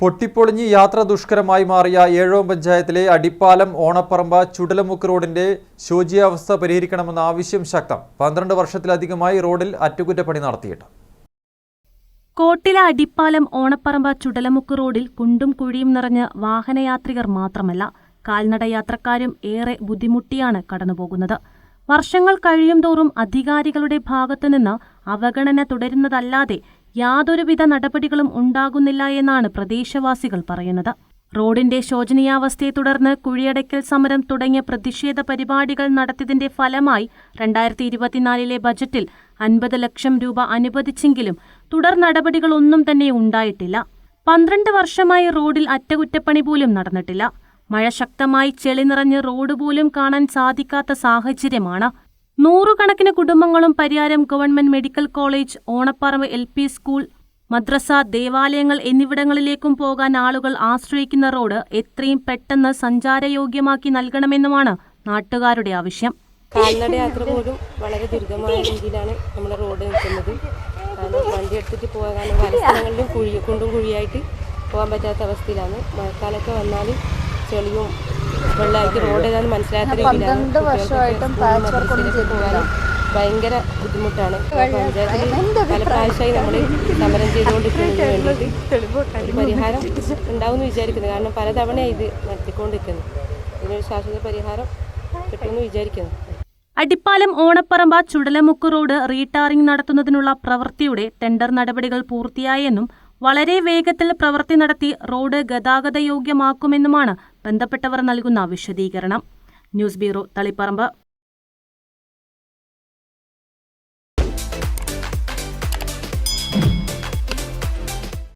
പൊട്ടിപ്പൊളിഞ്ഞ് യാത്ര ദുഷ്കരമായി മാറിയ ഏഴോം പഞ്ചായത്തിലെ അടിപ്പാലം ഓണപ്പറമ്പ ചുടലമുക്ക് റോഡിന്റെ ശോചിയാവസ്ഥ പരിഹരിക്കണമെന്ന ആവശ്യം ശക്തം. പന്ത്രണ്ട് വർഷത്തിലധികമായി റോഡിൽ അറ്റകുറ്റപ്പണി നടത്തിയിട്ട്. കോട്ടില അടിപ്പാലം ഓണപ്പറമ്പ ചുടലമുക്ക് റോഡിൽ കുണ്ടും കുഴിയും നിറഞ്ഞ് വാഹനയാത്രികർ മാത്രമല്ല കാൽനട യാത്രക്കാരും ഏറെ ബുദ്ധിമുട്ടിയാണ് കടന്നുപോകുന്നത്. വർഷങ്ങൾ കഴിയും തോറും അധികാരികളുടെ ഭാഗത്തുനിന്ന് അവഗണന തുടരുന്നതല്ലാതെ യാതൊരുവിധ നടപടികളും ഉണ്ടാകുന്നില്ല എന്നാണ് പ്രദേശവാസികൾ പറയുന്നത്. റോഡിന്റെ ശോചനീയാവസ്ഥയെ തുടർന്ന് കുഴിയടയ്ക്കൽ സമരം തുടങ്ങിയ പ്രതിഷേധ പരിപാടികൾ നടത്തിയതിന്റെ ഫലമായി രണ്ടായിരത്തി ഇരുപത്തിനാലിലെ ബജറ്റിൽ അൻപത് ലക്ഷം രൂപ അനുവദിച്ചെങ്കിലും തുടർ നടപടികളൊന്നും തന്നെ ഉണ്ടായിട്ടില്ല. പന്ത്രണ്ട് വർഷമായി റോഡിൽ അറ്റകുറ്റപ്പണി പോലും നടന്നിട്ടില്ല. മഴ ശക്തമായി ചെളി നിറഞ്ഞ് റോഡ് പോലും കാണാൻ സാധിക്കാത്ത സാഹചര്യമാണ് നൂറുകണക്കിന് കുടുംബങ്ങളും Pariyaram government medical college Onapparamba L P school മദ്രസ ദേവാലയങ്ങൾ എന്നിവിടങ്ങളിലേക്കും പോകാൻ ആളുകൾ ആശ്രയിക്കുന്ന റോഡ് എത്രയും പെട്ടെന്ന് സഞ്ചാരയോഗ്യമാക്കി നൽകണമെന്നുമാണ് നാട്ടുകാരുടെ ആവശ്യം. കാൽനട യാത്ര പോലും വളരെ ദുരിതമായ രീതിയിലാണ് നമ്മുടെ റോഡ് നിൽക്കുന്നത്. കാരണം വണ്ടി എടുത്തിട്ട് പോകാൻ പല സ്ഥലങ്ങളിലും കുഴി കുണ്ടും കുഴിയായിട്ട് പോകാൻ പറ്റാത്ത അവസ്ഥയിലാണ്. മഴക്കാലമൊക്കെ വന്നാൽ ചെളിയും വെള്ളമായിട്ട് റോഡ് ഏതാണെന്ന് മനസ്സിലാത്ത രീതിയിലാണ് മദ്രസയിലൊക്കെ പോകാനും ഭയങ്കര ബുദ്ധിമുട്ടാണ്. പഞ്ചായത്തിൽ പല പ്രാവശ്യമായി നമ്മൾ സമരം ചെയ്തുകൊണ്ടിരിക്കുന്നതിന് ഒരു പരിഹാരം ഉണ്ടാവുമെന്ന് വിചാരിക്കുന്നു. കാരണം പലതവണയായി ഇത് നടത്തിക്കൊണ്ടിരിക്കുന്നു. ഇതിനൊരു ശാശ്വത പരിഹാരം കിട്ടുമെന്ന് വിചാരിക്കുന്നു. അടിപ്പാലം ഓണപ്പറമ്പ ചുടലമുക്ക് റോഡ് റീടാറിംഗ് നടത്തുന്നതിനുള്ള പ്രവൃത്തിയുടെ ടെൻഡർ നടപടികൾ പൂർത്തിയായെന്നും വളരെ വേഗത്തിൽ പ്രവൃത്തി നടത്തി റോഡ് ഗതാഗതയോഗ്യമാക്കുമെന്നുമാണ് ബന്ധപ്പെട്ടവർ നൽകുന്ന വിശദീകരണം. News bureau Taliparamba.